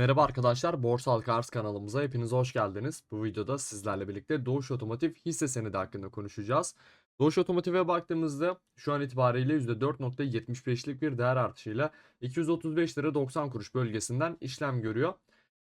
Merhaba arkadaşlar, Borsal Kars kanalımıza hepiniz hoş geldiniz. Bu videoda sizlerle birlikte Doğuş Otomotiv hisse senedi hakkında konuşacağız. Doğuş Otomotiv'e baktığımızda şu an itibariyle %4.75'lik bir değer artışıyla 235 lira 90 kuruş bölgesinden işlem görüyor.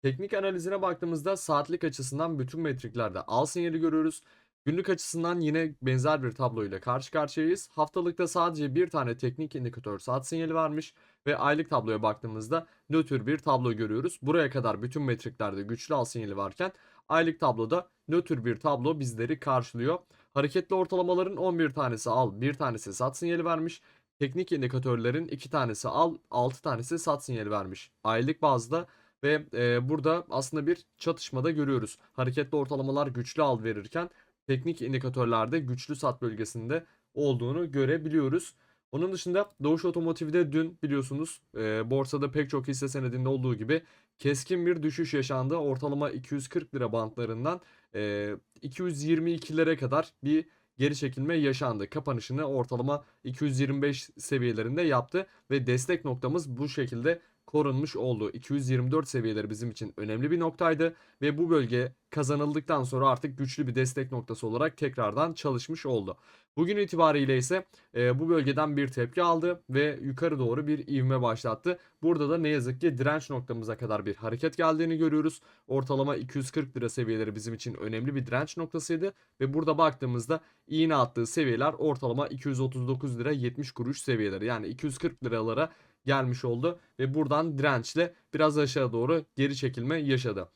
Teknik analizine baktığımızda saatlik açısından bütün metriklerde al sinyali görüyoruz. Günlük açısından yine benzer bir tabloyla karşı karşıyayız. Haftalıkta sadece bir tane teknik indikatör saat sinyali vermiş ve aylık tabloya baktığımızda nötr bir tablo görüyoruz. Buraya kadar bütün metriklerde güçlü al sinyali varken aylık tabloda nötr bir tablo bizleri karşılıyor. Hareketli ortalamaların 11 tanesi al, bir tanesi sat sinyali vermiş. Teknik indikatörlerin 2 tanesi al, 6 tanesi sat sinyali vermiş. Aylık bazda ve e, burada aslında bir çatışmada görüyoruz. Hareketli ortalamalar güçlü al verirken teknik indikatörlerde güçlü sat bölgesinde olduğunu görebiliyoruz. Onun dışında Doğuş Otomotiv'de dün biliyorsunuz e, borsada pek çok hisse senedinde olduğu gibi keskin bir düşüş yaşandı. Ortalama 240 lira bantlarından e, 222'lere kadar bir geri çekilme yaşandı. Kapanışını ortalama 225 seviyelerinde yaptı ve destek noktamız bu şekilde korunmuş oldu. 224 seviyeleri bizim için önemli bir noktaydı ve bu bölge kazanıldıktan sonra artık güçlü bir destek noktası olarak tekrardan çalışmış oldu. Bugün itibariyle ise e, bu bölgeden bir tepki aldı ve yukarı doğru bir ivme başlattı. Burada da ne yazık ki direnç noktamıza kadar bir hareket geldiğini görüyoruz. Ortalama 240 lira seviyeleri bizim için önemli bir direnç noktasıydı ve burada baktığımızda iğne attığı seviyeler ortalama 239 lira 70 kuruş seviyeleri. Yani 240 liralara gelmiş oldu ve buradan dirençle biraz aşağı doğru geri çekilme yaşadı.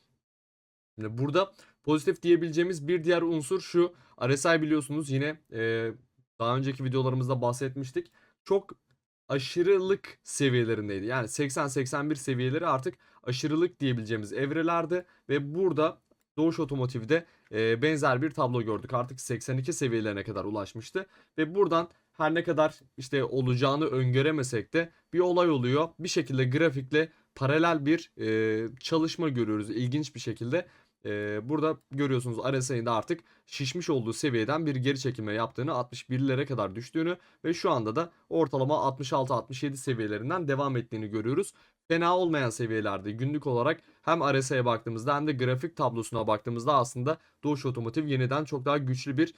Şimdi burada pozitif diyebileceğimiz bir diğer unsur şu. RSI biliyorsunuz yine e, daha önceki videolarımızda bahsetmiştik. Çok aşırılık seviyelerindeydi. Yani 80-81 seviyeleri artık aşırılık diyebileceğimiz evrelerde ve burada Doğuş Otomotiv'de e, benzer bir tablo gördük. Artık 82 seviyelerine kadar ulaşmıştı ve buradan her ne kadar işte olacağını öngöremesek de bir olay oluyor. Bir şekilde grafikle paralel bir e, çalışma görüyoruz ilginç bir şekilde. E, burada görüyorsunuz RSI'nin de artık şişmiş olduğu seviyeden bir geri çekilme yaptığını 61'lere kadar düştüğünü ve şu anda da ortalama 66-67 seviyelerinden devam ettiğini görüyoruz. Fena olmayan seviyelerde günlük olarak hem RSI'ye baktığımızda hem de grafik tablosuna baktığımızda aslında Doğuş Otomotiv yeniden çok daha güçlü bir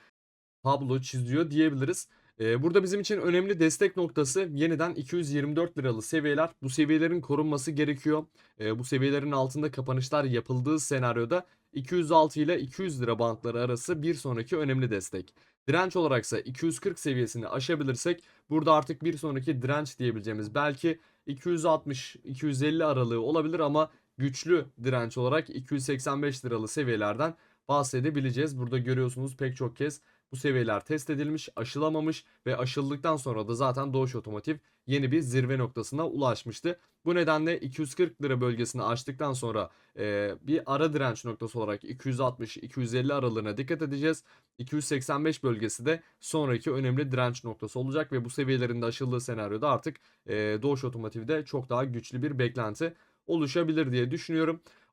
tablo çiziyor diyebiliriz. Ee, burada bizim için önemli destek noktası yeniden 224 liralı seviyeler. Bu seviyelerin korunması gerekiyor. Ee, bu seviyelerin altında kapanışlar yapıldığı senaryoda 206 ile 200 lira bantları arası bir sonraki önemli destek. Direnç olaraksa 240 seviyesini aşabilirsek burada artık bir sonraki direnç diyebileceğimiz belki 260-250 aralığı olabilir ama güçlü direnç olarak 285 liralı seviyelerden bahsedebileceğiz. Burada görüyorsunuz pek çok kez bu seviyeler test edilmiş, aşılamamış ve aşıldıktan sonra da zaten Doğuş Otomotiv yeni bir zirve noktasına ulaşmıştı. Bu nedenle 240 lira bölgesini aştıktan sonra e, bir ara direnç noktası olarak 260-250 aralığına dikkat edeceğiz. 285 bölgesi de sonraki önemli direnç noktası olacak ve bu seviyelerin de aşıldığı senaryoda artık e, Doğuş Otomotiv'de çok daha güçlü bir beklenti oluşabilir diye düşünüyorum.